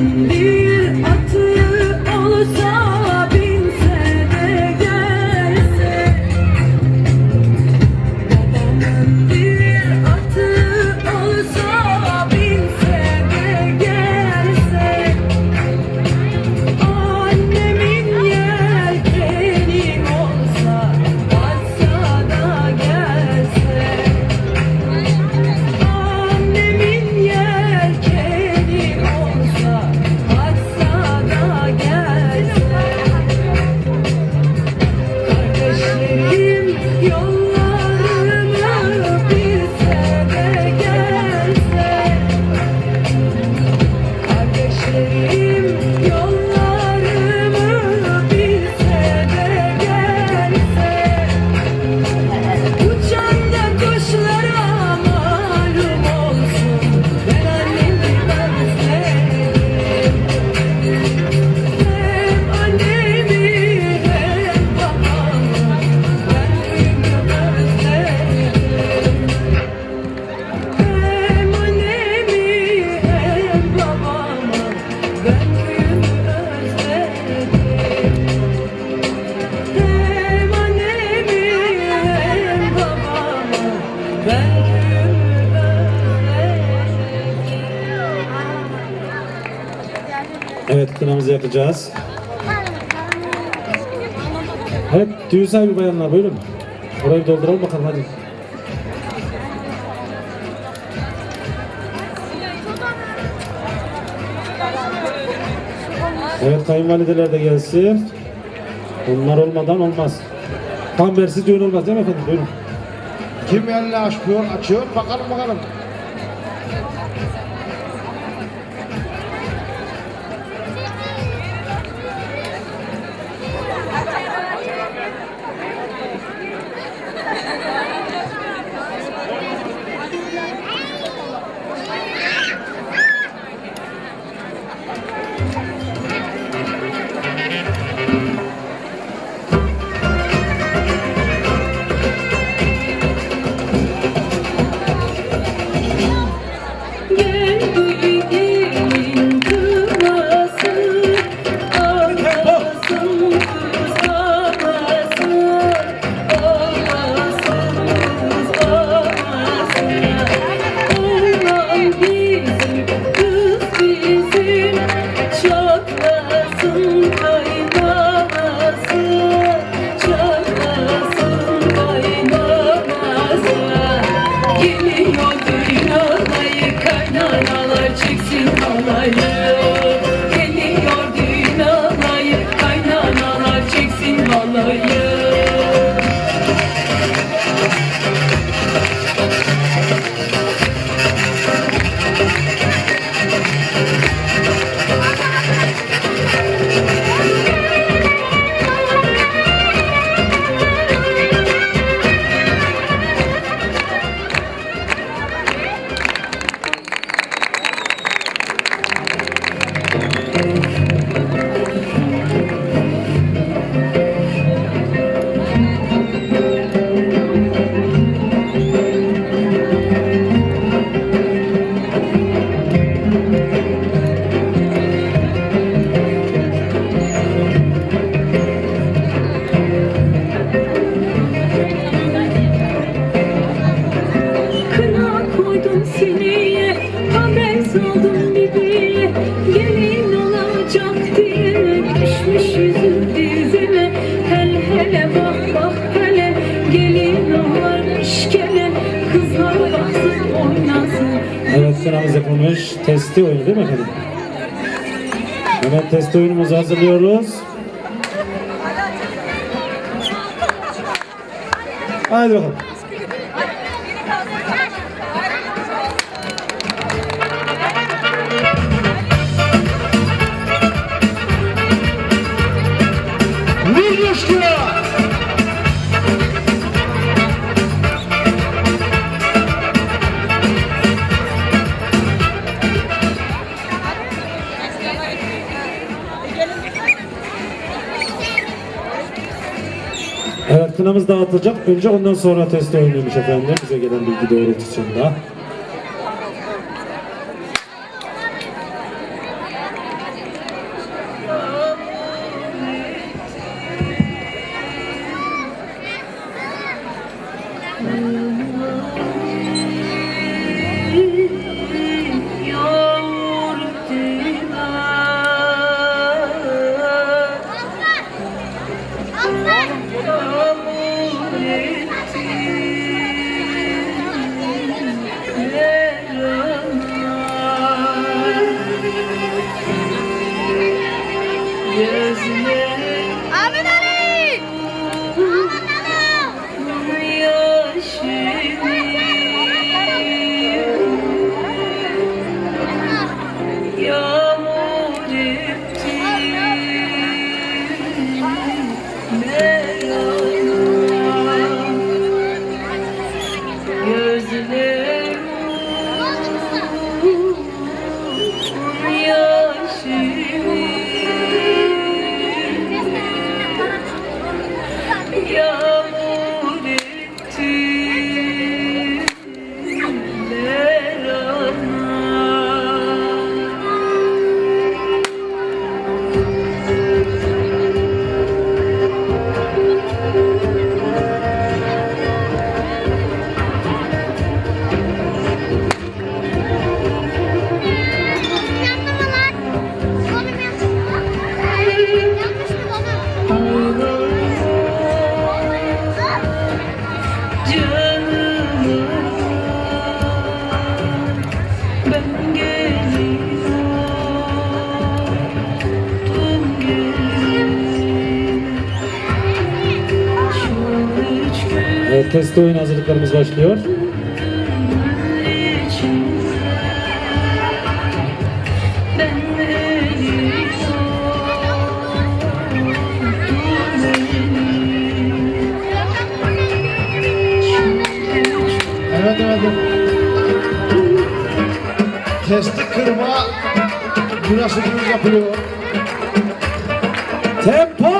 Leave yapacağız. Evet, düğün sahibi bayanlar buyurun. Orayı dolduralım bakalım hadi. Evet kayınvalideler de gelsin. Bunlar olmadan olmaz. Tam bersiz düğün olmaz değil mi efendim? Buyurun. Kim elini açıyor, açıyor. Bakalım bakalım. Onur testi oyunu değil mi efendim? Hemen test oyunumuzu hazırlıyoruz. Haydi bakalım. Evet kınamız dağıtılacak. Önce ondan sonra teste oynanmış efendim. Bize gelen bilgi doğrultusunda. Amin Ali. testi oyun hazırlıklarımız başlıyor. Evet evet. Testi kırma. Burası bunu yapıyor. Tempo!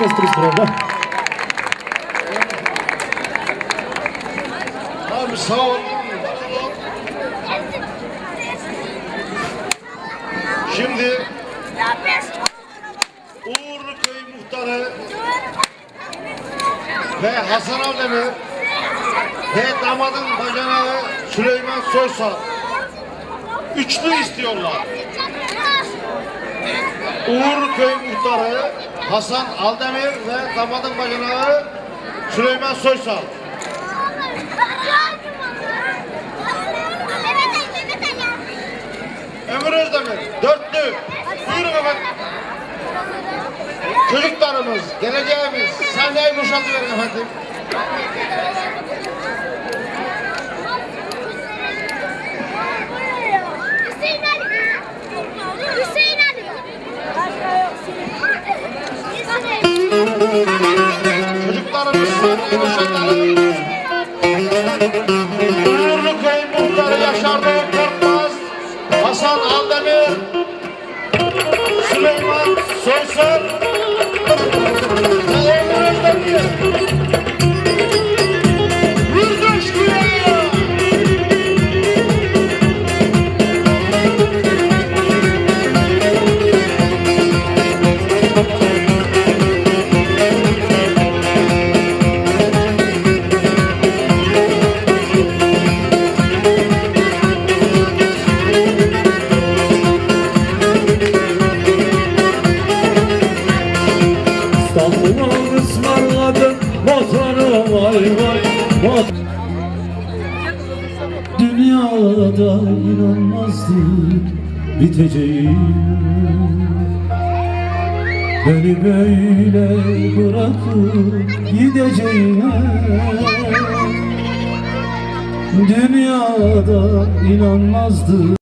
Orada. Abi sağ ol. Şimdi Uğurlu Köy Muhtarı ve Hasan Avdemir ve damadın bacanağı Süleyman Soysal üçlü istiyorlar. Uğurlu Köy Muhtarı Hasan Aldemir ve damadın bacanağı Süleyman Soysal. Ömür Özdemir, dörtlü. Buyurun efendim. Çocuklarımız, geleceğimiz, sahneyi boşaltıverin efendim. Muhtarı Yaşar Bey Korkmaz, Hasan Aldemir, Süleyman Soysal Ismarladım motoru vay vay mot Dünyada inanmazdı biteceğim. Beni böyle bırakıp gideceğine Dünyada inanmazdı